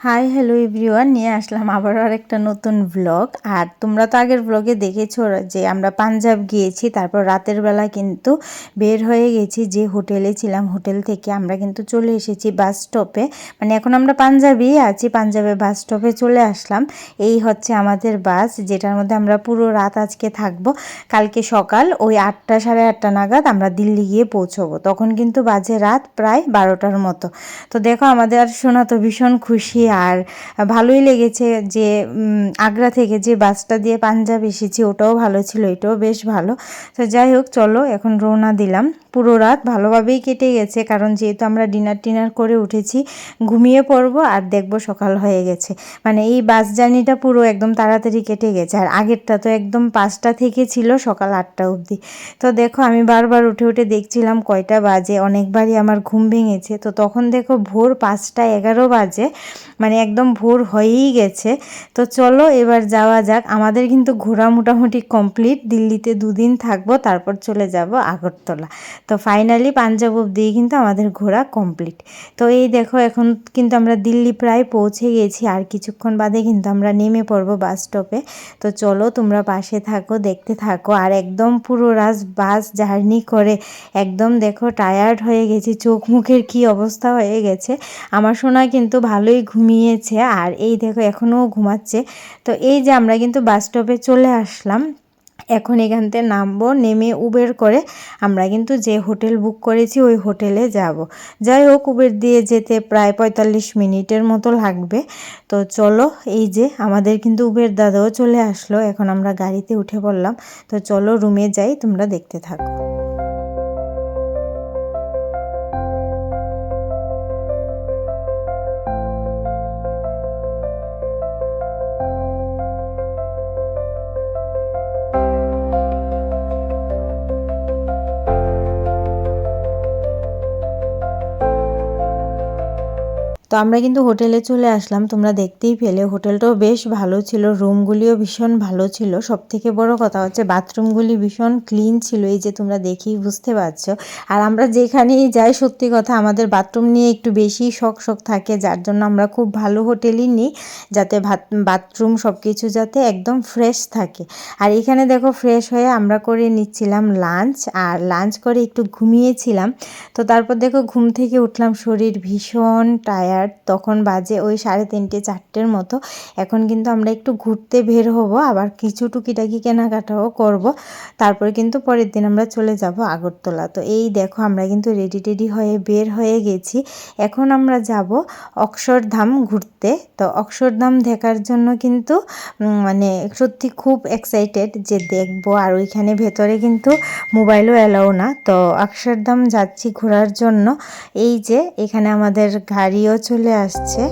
Hi hello everyone নিয়ে আসলাম আবারও আরেকটা নতুন ব্লগ আর তোমরা তো আগের ব্লগে দেখেছ যে আমরা পাঞ্জাব গিয়েছি, তারপর রাতের বেলা কিন্তু বের হয়ে গেছি যে হোটেলে ছিলাম। হোটেল থেকে আমরা কিন্তু চলে এসেছি বাস স্টপে মানে এখন আমরা পাঞ্জাবি আছি, পাঞ্জাবে বাস স্টপে চলে আসলাম। এই হচ্ছে আমাদের বাস যেটার মধ্যে আমরা পুরো রাত আজকে থাকব। কালকে সকাল ওই আটটা, সাড়ে আটটা নাগাদ আমরা দিল্লি গিয়ে পৌঁছবো। তখন কিন্তু বাজে রাত প্রায় বারোটার মতো। তো দেখো আমাদের আর শোনা তো ভীষণ খুশি আর ভালোই লেগেছে যে আগ্রা থেকে যে বাসটা দিয়ে পাঞ্জাব এসেছি ওটাও ভালো ছিল, এটাও বেশ ভালো। তো যাই হোক, চলো এখন রওনা দিলাম। পুরো রাত ভালোভাবেই কেটে গেছে, কারণ যেহেতু আমরা ডিনার টিনার করে উঠেছি, ঘুমিয়ে পড়ব আর দেখব সকাল হয়ে গেছে। মানে এই বাস জার্নিটা পুরো একদম তাড়াতাড়ি কেটে গেছে, আর আগেরটা তো একদম পাঁচটা থেকে ছিল সকাল আটটা অবধি। তো দেখো, আমি বারবার উঠে উঠে দেখছিলাম কয়টা বাজে, অনেকবারই আমার ঘুম ভেঙেছে। তো তখন দেখো ভোর পাঁচটা এগারো বাজে মানে একদম ভোর হয়েই গেছে। তো চলো এবার যাওয়া যাক, আমাদের কিন্তু ঘোরা মোটামুটি কমপ্লিট, দিল্লিতে দুদিন থাকব, তারপর চলে যাব আগরতলা। তো ফাইনালি পাঞ্জাব অব্দি কিন্তু আমাদের ঘোরা কমপ্লিট তো এই দেখো, এখন কিন্তু আমরা দিল্লি প্রায় পৌঁছে গেছি, আর কিছুক্ষণ বাদে কিন্তু আমরা নেমে পড়ব বাস স্টপে তো চলো, তোমরা পাশে থাকো, দেখতে থাকো, আর একদম পুরো রাস বাস জার্নি করে একদম দেখো টায়ার্ড হয়ে গেছি, চোখ মুখের কি অবস্থা হয়ে গেছে। আমার সোনা কিন্তু ভালোই ঘুমিয়েছে, আর এই দেখো এখনও ঘুমাচ্ছে। তো এই যে আমরা কিন্তু বাস স্টপে চলে আসলাম এখন এখান থেকে নামবো, নেমে উবের করে আমরা কিন্তু যে হোটেল বুক করেছি ওই হোটেলে যাব। যাই হোক উবের দিয়ে যেতে প্রায় পঁয়তাল্লিশ মিনিটের মতো লাগবে। তো চলো, এই যে আমাদের কিন্তু উবের দাদাও চলে আসলো, এখন আমরা গাড়িতে উঠে পড়লাম। তো চলো রুমে যাই, তোমরা দেখতে থাকো। তো আমরা কিন্তু হোটেলে চলে আসলাম। তোমরা দেখতেই পেলে, হোটেলটাও বেশ ভালো ছিল, রুমগুলিও ভীষণ ভালো ছিল। সব থেকে বড় কথা হচ্ছে, বাথরুমগুলি ভীষণ ক্লিন ছিল, এই যে তোমরা দেখেই বুঝতে পারছ। আর আমরা যেখানেই যাই, সত্যি কথা আমাদের বাথরুম নিয়ে একটু বেশি শখ শখ থাকে, যার জন্য আমরা খুব ভালো হোটেলই নিই, যাতে বাথরুম সব কিছু যাতে একদম ফ্রেশ থাকে। আর এখানে দেখো, ফ্রেশ হয়ে আমরা করে নিচ্ছিলাম লাঞ্চ, আর লাঞ্চ করে একটু ঘুমিয়েছিলাম। তো তারপর দেখো, ঘুম থেকে উঠলাম, শরীর ভীষণ টায়ার্ড। টায়ার্ড তখন বাজে ওই সাড়ে তিনটে, চারটের মতো। এখন কিন্তু আমরা একটু ঘুরতে বের হব, আবার কিছু টুকিটাকি কেনাকাটাও করব। তারপরে কিন্তু পরের দিন আমরা চলে যাব আগরতলা। তো এই দেখো আমরা কিন্তু রেডি টেডি হয়ে বের হয়ে গেছি। এখন আমরা যাব অক্ষরধাম ঘুরতে। তো অক্ষরধাম দেখার জন্য কিন্তু মানে সত্যি খুব এক্সাইটেড যে দেখব। আর ওইখানে ভেতরে কিন্তু মোবাইলও অ্যালাউ না। তো অক্ষরধাম যাচ্ছি ঘোরার জন্য। এই যে এখানে আমাদের গাড়িও চলে আসছে।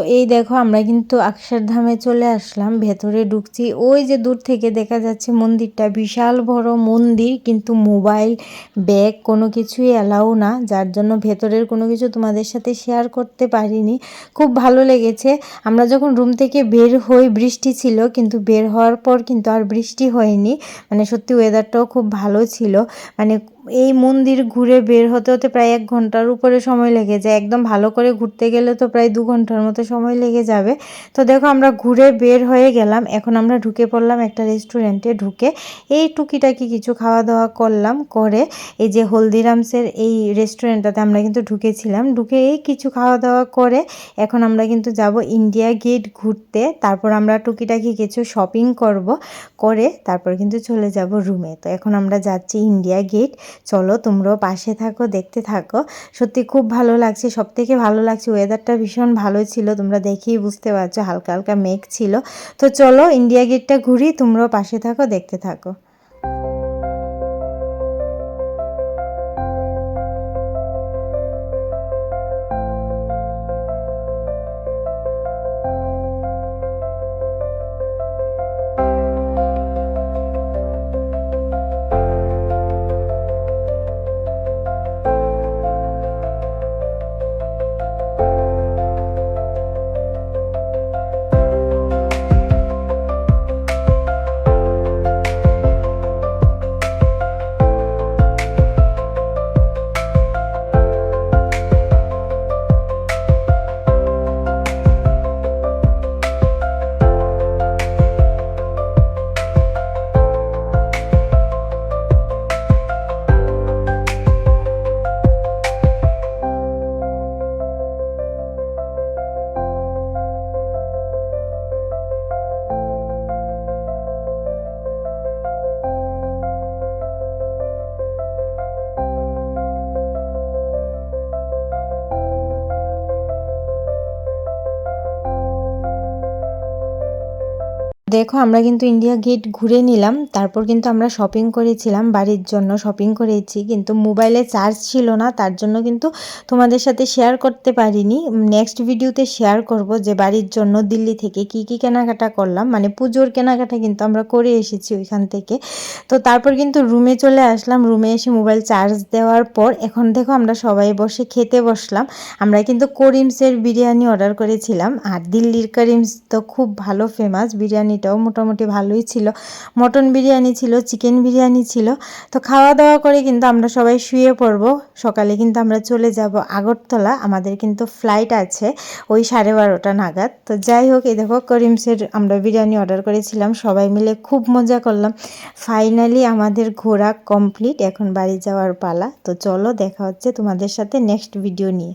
তো এই দেখো আমরা কিন্তু অক্ষরধামে চলে আসলাম, ভেতরে ঢুকছি। ওই যে দূর থেকে দেখা যাচ্ছে মন্দিরটা, বিশাল বড় মন্দির, কিন্তু মোবাইল, ব্যাগ কোনো কিছুই অ্যালাউ না। যার জন্য ভেতরের কোনো কিছু তোমাদের সাথে শেয়ার করতে পারিনি। খুব ভালো লেগেছে। আমরা যখন রুম থেকে বের হই, বৃষ্টি ছিল, কিন্তু বের হওয়ার পর কিন্তু আর বৃষ্টি হয়নি। মানে সত্যি ওয়েদারটাও খুব ভালো ছিল। মানে এই মন্দির ঘুরে বের হতে হতে প্রায় এক ঘণ্টার উপরে সময় লেগে যায়। একদম ভালো করে ঘুরতে গেলে তো প্রায় দু ঘণ্টার মতো সময় লেগে যাবে। তো দেখো আমরা ঘুরে বের হয়ে গেলাম। এখন আমরা ঢুকে পড়লাম একটা রেস্টুরেন্টে ঢুকে। এই টুকিটাকি কিছু খাওয়া দাওয়া করলাম, করে এই যে হলদিরামসের এই রেস্টুরেন্টটাতে আমরা কিন্তু ঢুকেছিলাম। ঢুকে এই কিছু খাওয়া দাওয়া করে এখন আমরা কিন্তু যাব ইন্ডিয়া গেট ঘুরতে। তারপর আমরা টুকিটাকি কিছু শপিং করব, করে তারপর কিন্তু চলে যাব রুমে তো এখন আমরা যাচ্ছি ইন্ডিয়া গেট চলো তোমরাও পাশে থাকো, দেখতে থাকো। সত্যি খুব ভালো লাগছে সব থেকে ভালো লাগছে ওয়েদারটা ভীষণ ভালো ছিল, তোমরা দেখেই বুঝতে পারছ হালকা হালকা মেঘ ছিল। তো চলো ইন্ডিয়া গেটটা ঘুরি, তোমরাও পাশে থাকো, দেখতে থাকো। দেখো, আমরা কিন্তু ইন্ডিয়া গেট ঘুরে নিলাম। তারপর কিন্তু আমরা শপিং করেছিলাম, বাড়ির জন্য শপিং করেছি। কিন্তু মোবাইলে চার্জ ছিল না, তার জন্য কিন্তু তোমাদের সাথে শেয়ার করতে পারিনি। নেক্সট ভিডিওতে শেয়ার করব যে বাড়ির জন্য দিল্লি থেকে কি কি কেনাকাটা করলাম। মানে পুজোর কেনাকাটা কিন্তু আমরা করে এসেছি ওইখান থেকে। তো তারপর কিন্তু রুমে চলে আসলাম। রুমে এসে মোবাইল চার্জ দেওয়ার পর এখন দেখো, আমরা সবাই বসে খেতে বসলাম। আমরা কিন্তু করিমসের বিরিয়ানি অর্ডার করেছিলাম। আর দিল্লির করিমস তো খুব ভালো ফেমাস বিরিয়ানি বিরিয়ানিটাও মোটামুটি ভালোই ছিল। মটন বিরিয়ানি ছিল, চিকেন বিরিয়ানি ছিল। তো খাওয়া দাওয়া করে কিন্তু আমরা সবাই শুয়ে পড়ব। সকালে কিন্তু আমরা চলে যাব আগরতলা। আমাদের কিন্তু ফ্লাইট আছে ওই সাড়ে বারোটা নাগাদ। তো যাই হোক, এই দেখো করিমসের আমরা বিরিয়ানি অর্ডার করেছিলাম। সবাই মিলে খুব মজা করলাম। ফাইনালি আমাদের ঘোরা কমপ্লিট এখন বাড়ি যাওয়ার পালা। তো চলো দেখা হচ্ছে তোমাদের সাথে নেক্সট ভিডিও নিয়ে।